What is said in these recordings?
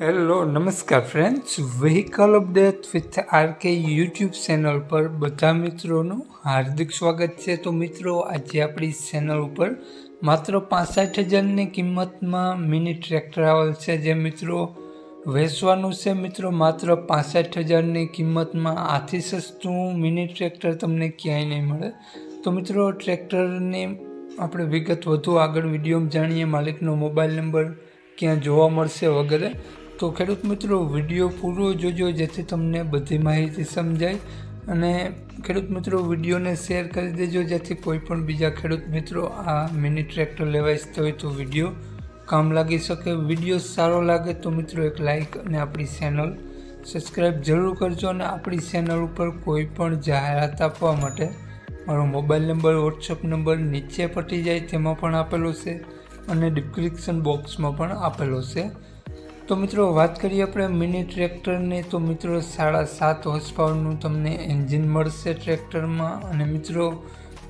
Hello નમસ્કાર friends vehicle update with RK YouTube channel પર બધા મિત્રોનું હાર્દિક સ્વાગત છે. તો મિત્રો, આજે આપણી ચેનલ ઉપર માત્ર પાસઠ હજારની કિંમતમાં મિની ટ્રેક્ટર આવેલ છે. જે મિત્રો વેચવાનું છે, મિત્રો, માત્ર પાસઠ હજારની કિંમતમાં આથી સસ્તું મિની ટ્રેક્ટર તમને ક્યાંય નહીં મળે. તો મિત્રો ટ્રેક્ટરની આપણે વિગત વધુ આગળ વિડીયોમાં જાણીએ, માલિકનો મોબાઈલ નંબર ક્યાં જોવા મળશે વગેરે. તો ખેડૂત મિત્રો, વીડિયો પૂરો જોજો જેથી તમને બધી માહિતી સમજાય અને ખેડૂત મિત્રો, વિડીયોને શેર કરી દેજો જેથી કોઈ પણ બીજા ખેડૂત મિત્રો આ મિની ટ્રેક્ટર લેવા ઈચ્છતા હોય તો વીડિયો કામ લાગી શકે. વીડિયો સારો લાગે તો મિત્રો એક લાઈક અને આપણી ચેનલ સબસ્ક્રાઈબ જરૂર કરજો અને આપણી ચેનલ ઉપર કોઈ પણ જાહેરાત આપવા માટે મારો મોબાઈલ નંબર, વોટ્સઅપ નંબર નીચે પટી જાય તેમાં પણ આપેલો છે અને ડિસ્ક્રિપ્શન બોક્સમાં પણ આપેલો છે. તો મિત્રો, વાત કરીએ આપણે મિની ટ્રેક્ટરની. તો મિત્રો, સાડા સાત હોર્સ પાવરનું તમને એન્જિન મળશે ટ્રેક્ટરમાં. અને મિત્રો,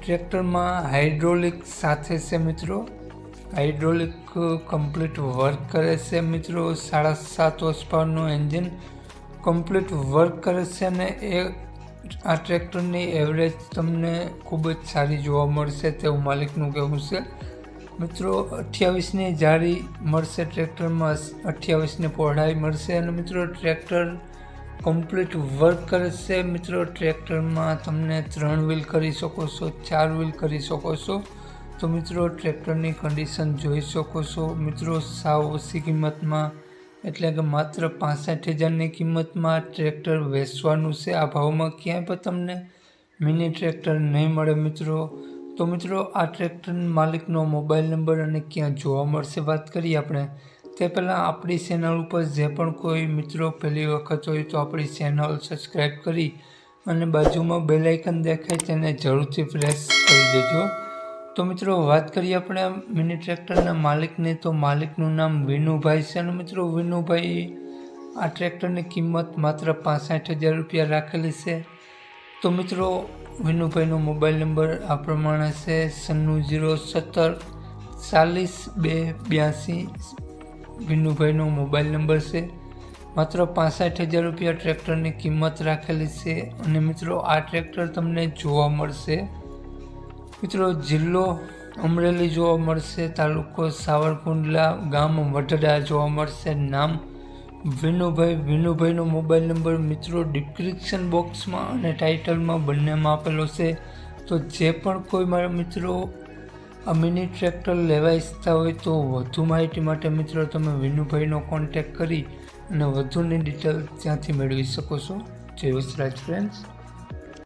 ટ્રેક્ટરમાં હાઇડ્રોલિક સાથે છે મિત્રો. હાઇડ્રોલિક કમ્પ્લીટ વર્ક કરે છે મિત્રો. સાડા સાત હોર્સ પાવરનું એન્જિન કમ્પ્લીટ વર્ક કરે છે અને એ આ ટ્રેક્ટરની એવરેજ તમને ખૂબ જ સારી જોવા મળશે તેવું માલિકનું કહેવું છે. મિત્રો, અઠ્યાવીસની જાળી મળશે ટ્રેક્ટરમાં અઠ્યાવીસની પહોળાઈ મળશે અને મિત્રો, ટ્રેક્ટર કમ્પ્લીટ વર્ક કરશે. મિત્રો, ટ્રેક્ટરમાં તમને ત્રણ વ્હીલ કરી શકો છો, ચાર વ્હીલ કરી શકો છો. તો મિત્રો, ટ્રેક્ટરની કન્ડિશન જોઈ શકો છો. મિત્રો, સાવ ઓછી કિંમતમાં, એટલે કે માત્ર પાસઠ હજારની કિંમતમાં ટ્રેક્ટર વેચવાનું છે. આ ભાવમાં ક્યાંય પણ તમને મિની ટ્રેક્ટર નહીં મળે મિત્રો. તો મિત્રો, આ ટ્રેક્ટર માલિકનો મોબાઈલ નંબર અને ક્યાં જોવા મળશે વાત કરીએ આપણે. તે પહેલાં આપણી ચેનલ ઉપર જે પણ કોઈ મિત્રો પહેલી વખત હોય તો આપણી ચેનલ સબસ્ક્રાઈબ કરી અને બાજુમાં બેલ દેખાય તેને જરૂરથી પ્રેસ કરી દેજો. તો મિત્રો, વાત કરીએ આપણે મિની ટ્રેક્ટરના માલિકની. તો માલિકનું નામ વિનુભાઈ છે અને મિત્રો, વિનુભાઈ, આ ટ્રેક્ટરની કિંમત માત્ર પાસઠ હજાર રૂપિયા રાખેલી છે. તો મિત્રો, વિનુભાઈનો મોબાઈલ નંબર આ પ્રમાણે છે, સન્નું જીરો સત્તર ચાલીસ બે બ્યાસી. વિનુભાઈનો મોબાઈલ નંબર છે, માત્ર પાસઠ હજાર રૂપિયા ટ્રેક્ટરની કિંમત રાખેલી છે અને મિત્રો, આ ટ્રેક્ટર તમને જોવા મળશે. મિત્રો, જિલ્લો અમરેલી જોવા મળશે, તાલુકો સાવરકુંડલા ગામ વઢડા જોવા મળશે. નામ વિનુભાઈ, વિનુભાઈનો મોબાઈલ નંબર મિત્રો ડિસ્ક્રિપ્શન બોક્સમાં અને ટાઇટલમાં બંનેમાં આપેલો છે. તો જે પણ કોઈ મારા મિત્રો આ મિની ટ્રેક્ટર લેવા ઈચ્છતા હોય તો વધુ માહિતી માટે મિત્રો તમે વિનુભાઈનો કોન્ટેક કરી અને વધુની ડિટેલ ત્યાંથી મેળવી શકો છો. જય વસરાજ ફ્રેન્ડ્સ